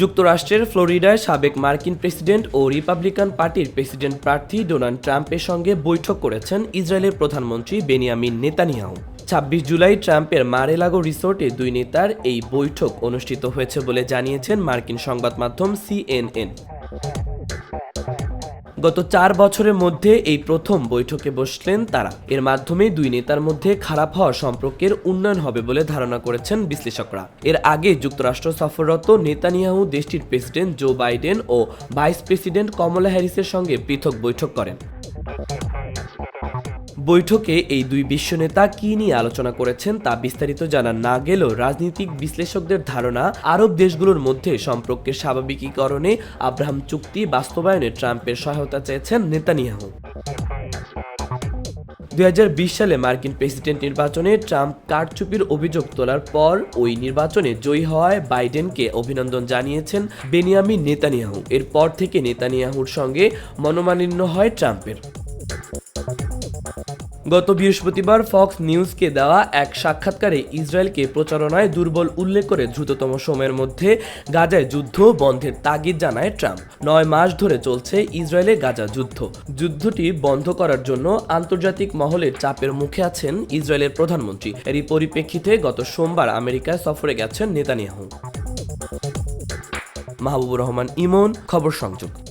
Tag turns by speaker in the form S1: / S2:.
S1: যুক্তরাষ্ট্রের ফ্লোরিডায় সাবেক মার্কিন প্রেসিডেন্ট ও রিপাবলিকান পার্টির প্রেসিডেন্ট প্রার্থী ডোনাল্ড ট্রাম্পের সঙ্গে বৈঠক করেছেন ইসরায়েলের প্রধানমন্ত্রী বেনিয়ামিন নেতানিয়াও ছাব্বিশ জুলাই ট্রাম্পের মারেলাগো রিসোর্টে দুই নেতার এই বৈঠক অনুষ্ঠিত হয়েছে বলে জানিয়েছেন মার্কিন সংবাদ মাধ্যম সিএনএন গত চার বছরের মধ্যে এই প্রথম বৈঠকে বসলেন তারা এর মাধ্যমে দুই নেতার মধ্যে খারাপ হওয়া সম্পর্কের উন্নয়ন হবে বলে ধারণা করেছেন বিশ্লেষকরা এর আগে যুক্তরাষ্ট্র সফররত নেতানিয়াহু দেশটির প্রেসিডেন্ট জো বাইডেন ও ভাইস প্রেসিডেন্ট কমলা হ্যারিসের সঙ্গে পৃথক বৈঠক করেন বৈঠকে এই দুই বিশ্ব নেতা কী নিয়ে আলোচনা করেছেন তা বিস্তারিত জানা না গেলেও রাজনৈতিক বিশ্লেষকদের ধারণা আরব দেশগুলোর মধ্যে সম্পর্কের স্বাভাবিকীকরণে আব্রাহাম চুক্তি বাস্তবায়নে ট্রাম্পের সহায়তা চেয়েছেন নেতানিয়াহু দুই হাজার বিশ সালে মার্কিন প্রেসিডেন্ট নির্বাচনে ট্রাম্প কারচুপির অভিযোগ তোলার পর ওই নির্বাচনে জয়ী হওয়ায় বাইডেনকে অভিনন্দন জানিয়েছেন বেনিয়ামিন নেতানিয়াহু এরপর থেকে নেতানিয়াহুর সঙ্গে মনোমালিন্য হয় ট্রাম্পের গত বৃহস্পতিবার ফক্স নিউজকে দেওয়া এক সাক্ষাৎকারে ইসরায়েলকে প্রচারণায় দুর্বল উল্লেখ করে দ্রুততম সময়ের মধ্যে গাজায় যুদ্ধ বন্ধের তাগিদ জানায় ট্রাম্প নয় মাস ধরে চলছে ইসরায়েলে গাজা যুদ্ধ যুদ্ধটি বন্ধ করার জন্য আন্তর্জাতিক মহলের চাপের মুখে আছেন ইসরায়েলের প্রধানমন্ত্রী এরই পরিপ্রেক্ষিতে গত সোমবার আমেরিকায় সফরে গেছেন নেতানিয়াহু মাহবুবুর রহমান ইমন খবর সংযোগ